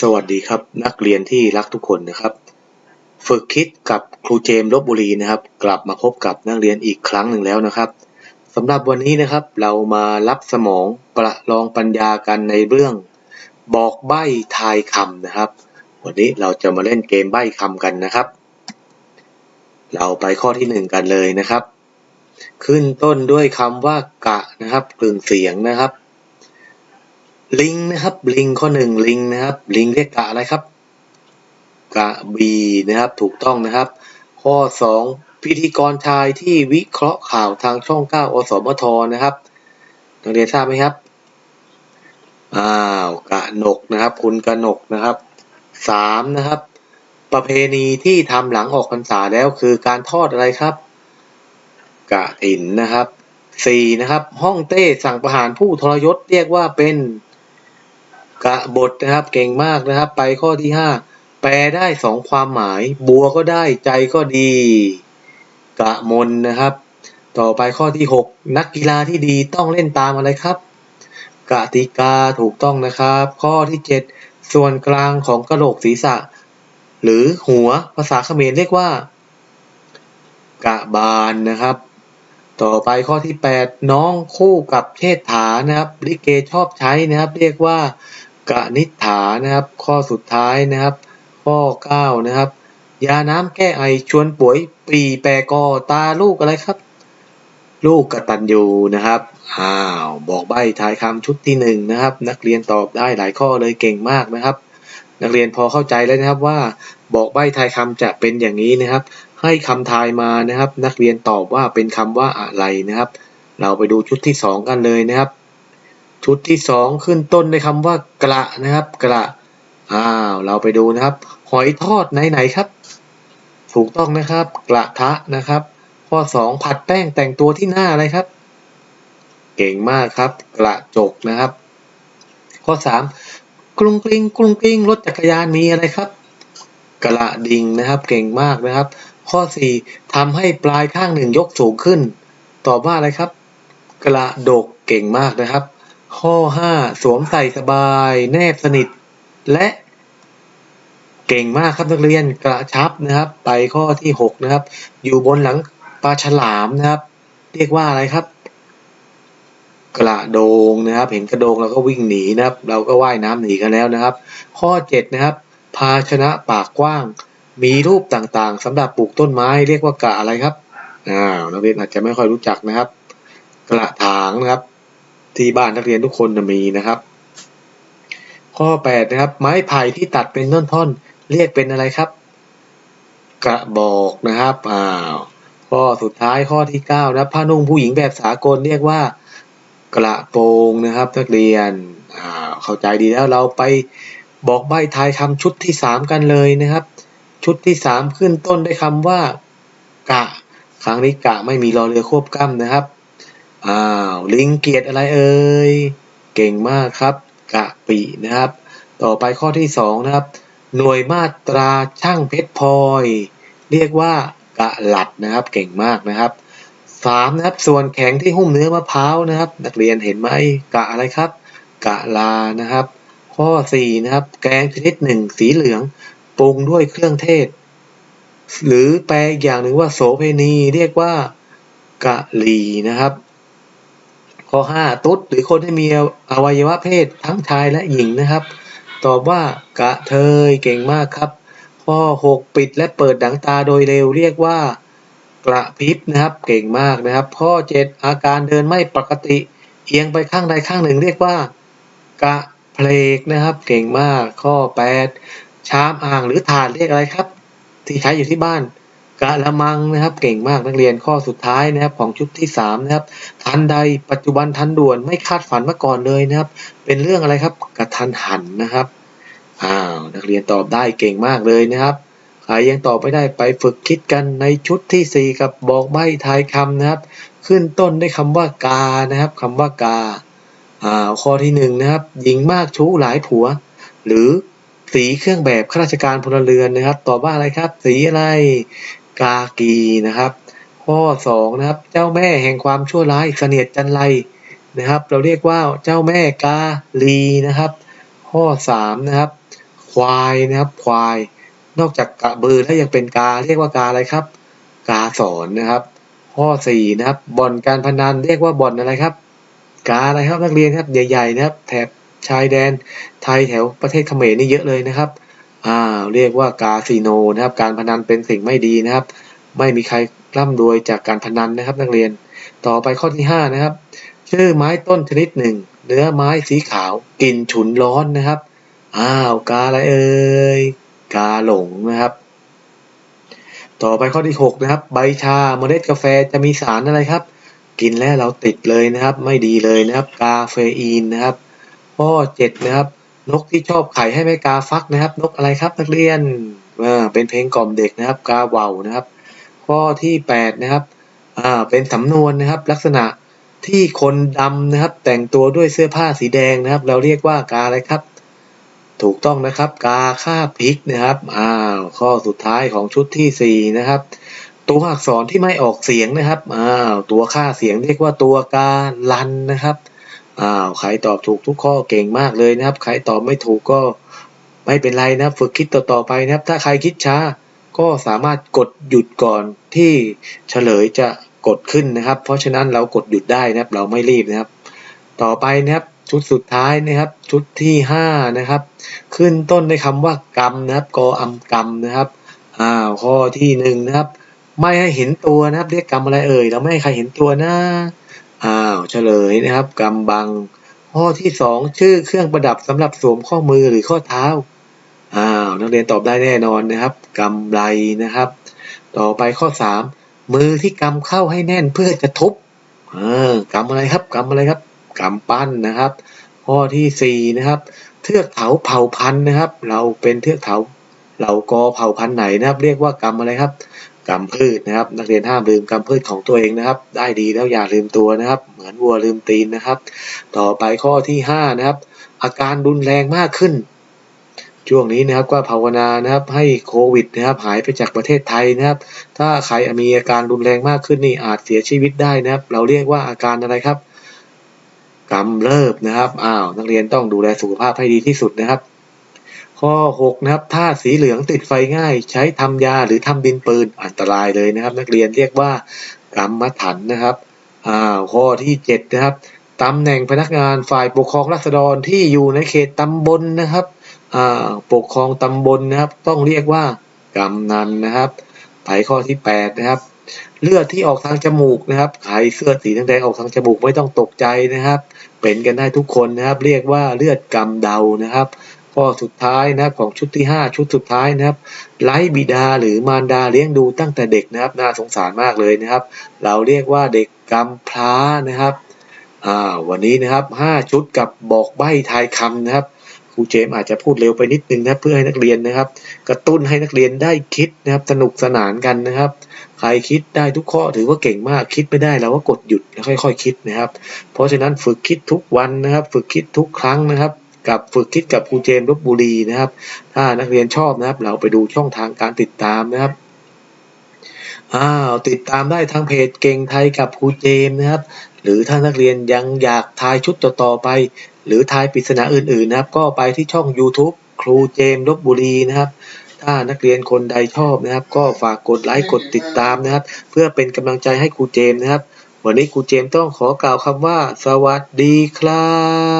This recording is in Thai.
สวัสดีครับ นักเรียนที่รักทุกคนนะครับ ฝึกคิดกับครูเจมส์ลบบุรีนะครับ กลับมาพบกับนักเรียนอีกครั้งหนึ่งแล้วนะครับสำหรับวันนี้นะครับ เรามารับสมองประลองปัญญากันในเรื่อง บอกใบ้ทายคำนะครับ วันนี้เราจะมาเล่นเกมใบ้คำกันนะครับ เราไปข้อที่หนึ่งกันเลยนะครับ ขึ้นต้นด้วยคำว่ากะนะครับกลึงเสียงนะครับ ลิงนะครับ ลิงข้อหนึ่งลิงนะครับ ลิงเรียกกะอะไรครับ กะบีนะครับถูกต้องนะครับ ข้อสองพิธีกรชายที่วิเคราะห์ข่าวทางช่องเก้าอสมทนะครับนักเรียนทราบไหมครับอ้าวกะหนกนะครับ คุณกะหนกนะครับสามนะครับ ประเพณีที่ทำหลังออกพรรษาแล้วคือการทอดอะไรครับ กะถินนะครับสี่นะครับ ห้องเต้สั่งประหารผู้ทรยศเรียกว่าเป็น กะบทนะครับเก่งมากนะครับ ไปข้อที่ห้าแปลได้สองความหมาย บัวก็ได้ใจก็ดี กะมนนะครับ ต่อไปข้อที่หกนักกีฬาที่ดีต้องเล่นตามอะไรครับ กติกาถูกต้องนะครับ ข้อที่เจ็ดส่วนกลางของกระโหลกศีรษะ หรือหัวภาษาเขมรเรียกว่า กะบาลนะครับต่อไปข้อที่ 8 น้องคู่กับเชษฐานะครับลิเกชอบใช้นะครับ เรียกว่า กะนิษฐานะครับ ข้อสุดท้ายนะครับ ข้อ 9 นะครับ ยาน้ำแก้ไอชวนป่วยปรีแปรกอตาลูกอะไรครับ ลูกกตัญญูนะครับอ้าวบอกใบ้ทายคำชุดที่หนึ่งนะครับ นักเรียนตอบได้หลายข้อเลยเก่งมากนะครับ นักเรียนพอเข้าใจแล้วนะครับว่าบอกใบ้ทายคำจะเป็นอย่างนี้นะครับ ให้คำทายมานะครับ นักเรียนตอบว่าเป็นคำว่าอะไรนะครับ เราไปดูชุดที่สองกันเลยนะครับ ชุดที่สองขึ้นต้นด้วยคำว่ากระนะครับ กระอ้าวเราไปดูนะครับ หอยทอดไหนๆครับ ถูกต้องนะครับ กระทะนะครับ ข้อสองผัดแป้งแต่งตัวที่หน้าอะไรครับ เก่งมากครับ กระจกนะครับ ข้อสามกรุงกริงกรุงกริงรถจักรยานมีอะไรครับ กระดิ่งนะครับ เก่งมากนะครับ ข้อสี่ทำให้ปลายข้างหนึ่งยกสูงขึ้น ตอบว่าอะไรครับ กระดกเก่งมากนะครับ ข้อห้าสวมใส่สบายแนบสนิท และเก่งมากครับนักเรียนกระชับนะครับ ไปข้อที่หกนะครับ อยู่บนหลังปลาฉลามนะครับ เรียกว่าอะไรครับ กระโดงนะครับ เห็นกระโดงเราก็วิ่งหนีนะครับ เราก็ว่ายน้ำหนีกันแล้วนะครับ ข้อเจ็ดนะครับ ภาชนะปากกว้าง มีรูปต่างๆสำหรับปลูกต้นไม้เรียกว่ากะอะไรครับอ้าวนักเรียนอาจจะไม่ค่อยรู้จักนะครับ กระถางนะครับ ที่บ้านนักเรียนทุกคนมีนะครับ ข้อแปดนะครับ ไม้ไผ่ที่ตัดเป็นท่อนๆ เรียกเป็นอะไรครับ กระบอกนะครับอ้าวข้อสุดท้ายข้อที่เก้านะผ้านุ่งผู้หญิงแบบสากลเรียกว่า กระโปรงนะครับ นักเรียนอ่าเข้าใจดีแล้วเราไปบอกใบทายคำชุดที่สามกันเลยนะครับ ชุดที่สามขึ้นต้นด้วยคำว่า กะ ครั้งนี้กะไม่มีรอเรือควบกล้ำนะครับ อ้าว ลิงเกียรติอะไรเอ่ย เก่งมากครับ กะปีนะครับ ต่อไปข้อที่สองนะครับ หน่วยมาตราช่างเพชรพลอย เรียกว่ากะหลัดนะครับ เก่งมากนะครับสามนะครับ ส่วนแข็งที่หุ้มเนื้อมะพร้าวนะครับ นักเรียนเห็นไหมกะอะไรครับ กะลานะครับ ข้อสี่นะครับ แกงชนิดหนึ่งสีเหลืองปรุงด้วยเครื่องเทศ หรือแปลอีกอย่างหนึ่งว่าโสเพณีเรียกว่ากะหลีนะครับ ข้อห้าตุ๊ดหรือคนที่มีอวัยวะเพศทั้งชายและหญิงนะครับ ตอบว่ากะเทยเก่งมากครับ ข้อหกปิดและเปิดดังตาโดยเร็วเรียกว่ากระพริบนะครับเก่งมากนะครับ ข้อเจ็ดอาการเดินไม่ปกติ เอียงไปข้างใดข้างหนึ่งเรียกว่ากะเพลกนะครับ เก่งมากข้อแปดชามอ่างหรือถาดเรียกอะไรครับ ที่ใช้อยู่ที่บ้าน กะละมังนะครับ เก่งมากนักเรียนข้อสุดท้ายนะครับของชุดที่สามนะครับทันใดปัจจุบันทันด่วนไม่คาดฝันมาก่อนเลยนะครับ เป็นเรื่องอะไรครับกระทันหันนะครับอ้าวนักเรียนตอบได้เก่งมากเลยนะครับใครยังตอบไม่ได้ไปฝึกคิดกันในชุดที่สี่กับบอกใบ้ทายคำนะครับ ขึ้นต้นด้วยคำว่ากานะครับคำว่ากาอ่าข้อที่หนึ่งนะครับหญิงมากชู้หลายผัว หรือสีเครื่องแบบข้าราชการพลเรือนนะครับ ตอบว่าอะไรครับ สีอะไร กากีนะครับ ข้อสองนะครับเจ้าแม่แห่งความชั่วร้ายเสนียดจันไรนะครับ เราเรียกว่าเจ้าแม่กาลีนะครับ ข้อสามนะครับควายนะครับควาย นอกจากกระบือแล้วยังเป็นกาเรียกว่ากาอะไรครับ กาสอนนะครับ ข้อสี่นะครับบ่อนการพนันเรียกว่าบ่อนอะไรครับ กาอะไรครับนักเรียนครับใหญ่ๆนะครับแถบชายแดนไทยแถวประเทศเขมรนี่เยอะเลยนะครับ อ่าเรียกว่ากาสิโนนะครับ การพนันเป็นสิ่งไม่ดีนะครับ ไม่มีใครร่ำรวยจากการพนันนะครับ นักเรียน ต่อไปข้อที่ห้านะครับ ชื่อไม้ต้นชนิดหนึ่ง เนื้อไม้สีขาวกลิ่นฉุนร้อนนะครับ อ้าวกาอะไรเอ่ยกาหลงนะครับ ต่อไปข้อที่หกนะครับ ใบชาเมล็ดกาแฟจะมีสารอะไรครับ กินแล้วเราติดเลยนะครับ ไม่ดีเลยนะครับ กาเฟอีนนะครับ ข้อเจ็ดนะครับ นกที่ชอบไข่ให้ไม่กาฟักนะครับ นกอะไรครับนักเรียนอ่าเป็นเพลงกล่อมเด็กนะครับ กาเว่านะครับ ข้อที่แปดนะครับอ่าเป็นสำนวนนะครับ ลักษณะที่คนดำนะครับ แต่งตัวด้วยเสื้อผ้าสีแดงนะครับ เราเรียกว่ากาอะไรครับ ถูกต้องนะครับ กาค่าพริกนะครับอ้าวข้อสุดท้ายของชุดที่สี่นะครับตัวอักษรที่ไม่ออกเสียงนะครับอ้าวตัวค่าเสียงเรียกว่าตัวกาลันนะครับ อ้าวใครตอบถูกทุกข้อเก่งมากเลยนะครับ ใครตอบไม่ถูกก็ไม่เป็นไรนะครับฝึกคิดต่อๆไปนะครับ ถ้าใครคิดช้าก็สามารถกดหยุดก่อนที่เฉลยจะกดขึ้นนะครับ เพราะฉะนั้นเรากดหยุดได้นะครับ เราไม่รีบนะครับ ต่อไปนะครับชุดสุดท้ายนะครับ ชุดที่ห้านะครับ ขึ้นต้นด้วยคำว่ากรรมนะครับกออำกรรมนะครับอ้าวข้อที่หนึ่งนะครับ ไม่ให้เห็นตัวนะครับ เรียกกรรมอะไรเอ่ยเราไม่ให้ใครเห็นตัวนะอ้าว เฉลยนะครับกำบัง ข้อที่สองชื่อเครื่องประดับสำหรับสวมข้อมือหรือข้อเท้าอ้าวนักเรียนตอบได้แน่นอนนะครับกำไรนะครับ ต่อไปข้อสามมือที่กำเข้าให้แน่นเพื่อจะทุบเออกำอะไรครับกำอะไรครับกำปั้นนะครับ ข้อที่สี่นะครับเทือกเถาเผ่าพันธุ์นะครับ เราเป็นเทือกเถาเหล่ากอเผ่าพันธุ์ไหนนะครับ เรียกว่ากำอะไรครับ กำพืชนะครับ นักเรียนห้ามลืมกำพืชของตัวเองนะครับ ได้ดีแล้วอย่าลืมตัวนะครับ เหมือนวัวลืมตีนนะครับ ต่อไปข้อที่ห้านะครับ อาการรุนแรงมากขึ้น ช่วงนี้นะครับก็ภาวนานะครับ ให้โควิดนะครับ หายไปจากประเทศไทยนะครับ ถ้าใครมีอาการรุนแรงมากขึ้นนี่อาจเสียชีวิตได้นะครับ เราเรียกว่าอาการอะไรครับกำเริบนะครับ อ้าว นักเรียนต้องดูแลสุขภาพให้ดีที่สุดนะครับ ข้อ 6 นะครับ ถ้าสีเหลืองติดไฟง่าย ใช้ทำยาหรือทำดินปืนอันตรายเลยนะครับ นักเรียนเรียกว่ากรรมฐานนะครับอ้าข้อที่ 7 นะครับตำแหน่งพนักงานฝ่ายปกครองราษฎรที่อยู่ในเขตตำบลนะครับอ่าปกครองตำบลนะครับ ต้องเรียกว่ากำนันนะครับไปข้อที่ 8 นะครับเลือดที่ออกทางจมูกนะครับใครเสื้อสีแดงๆออกทางจมูกไม่ต้องตกใจนะครับ เป็นกันได้ทุกคนนะครับ เรียกว่าเลือดกำเดานะครับ ข้อสุดท้ายนะครับของชุดที่ 5 ชุดสุดท้ายนะครับไร้บิดาหรือมารดาเลี้ยงดูตั้งแต่เด็กนะครับน่าสงสารมากเลยนะครับ เราเรียกว่าเด็กกำพร้านะครับอ่าวันนี้นะครับ 5 ชุดกับบอกใบ้ทายคำนะครับครูเจมอาจจะพูดเร็วไปนิดนึงนะเพื่อให้นักเรียนนะครับ กระตุ้นให้นักเรียนได้คิดนะครับ สนุกสนานกันนะครับ ใครคิดได้ทุกข้อถือว่าเก่งมากคิดไม่ได้เราก็กดหยุดแล้วค่อยๆคิดนะครับ เพราะฉะนั้นฝึกคิดทุกวันนะครับ ฝึกคิดทุกครั้งนะครับ กับฝึกคิดกับครูเจมลบบุรีนะครับ ถ้านักเรียนชอบนะครับ เราไปดูช่องทางการติดตามนะครับอ้าวติดตามได้ทางเพจเก่งไทยกับครูเจมนะครับ หรือถ้านักเรียนยังอยากทายชุดต่อๆไป หรือทายปริศนาอื่นๆนะครับ ก็ไปที่ช่อง YouTube ครูเจมลบบุรีนะครับถ้านักเรียนคนใดชอบนะครับ ก็ฝากกดไลค์กดติดตามนะครับ เพื่อเป็นกำลังใจให้ครูเจมนะครับ วันนี้ครูเจมต้องขอกล่าวคำว่า สวัสดีครับ